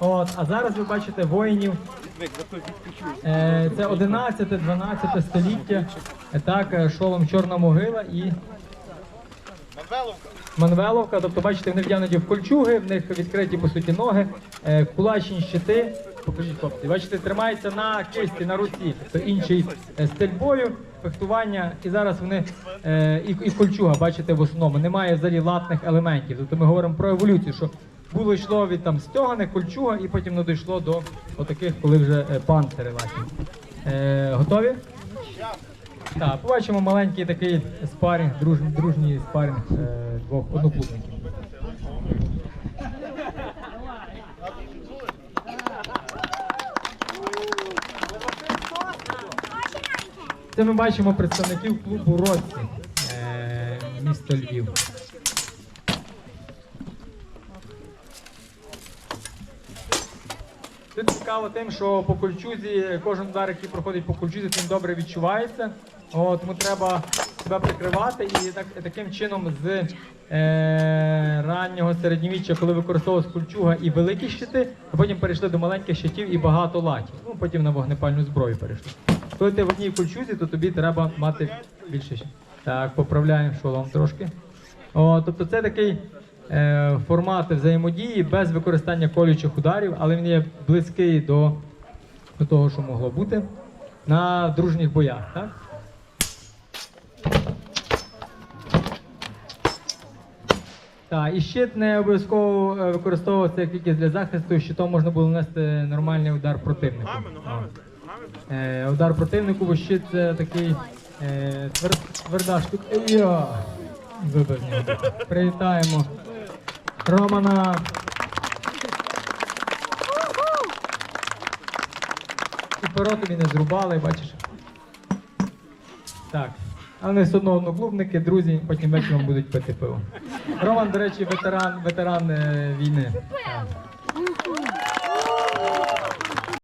От, а зараз ви бачите воїнів. Е, це 11-12 століття. Так, е, шолом Чорна могила і Манвеловка. Тобто, бачите, вони вдягнуті в кольчуги, в них відкриті по суті ноги, е, кулачні щити. Покажіть, хлопці, бачите, тримається на кисті, на руці. Тобто інший стиль бою, фехтування. І зараз вони і, і кольчуга, бачите, в основному немає взагалі латних елементів. Тобто ми говоримо про еволюцію, що було йшло від там стьогане, кольчуга, і потім дійшло до отаких, коли вже е, панцири латні. Е, готові? Так, побачимо маленький такий спарінг, дружній, дружній спарінг е, двох одноклубників. Це ми бачимо представників клубу Росі, е, місто Львів. Тут цікаво тим, що по кольчузі кожен удар, який проходить по кольчузі, він добре відчувається. О, тому треба себе прикривати і так, таким чином з е, раннього середньовіччя, коли використовувалась кольчуга і великі щити, а потім перейшли до маленьких щитів і багато латів. Ну, потім на вогнепальну зброю перейшли. Коли ти в одній кольчузі, то тобі треба мати більше. щит. Так, поправляємо шолом трошки. О, тобто це такий е, формат взаємодії без використання колючих ударів, але він є близький до, до того, що могло бути на дружніх боях. Так? Так, і щит не обов'язково е, використовувався як тільки для захисту, щитом можна було нанести нормальний удар противнику. Е, удар противнику, бо щит це такий е, твер, тверда штука. Йо! Вибив. Привітаємо Романа. І перо тобі не зрубали, бачиш. Так. Але вони все одно одноклубники, друзі, потім вечором будуть пити пиво. Роман, до речі, ветеран, ветеран е, війни. Так.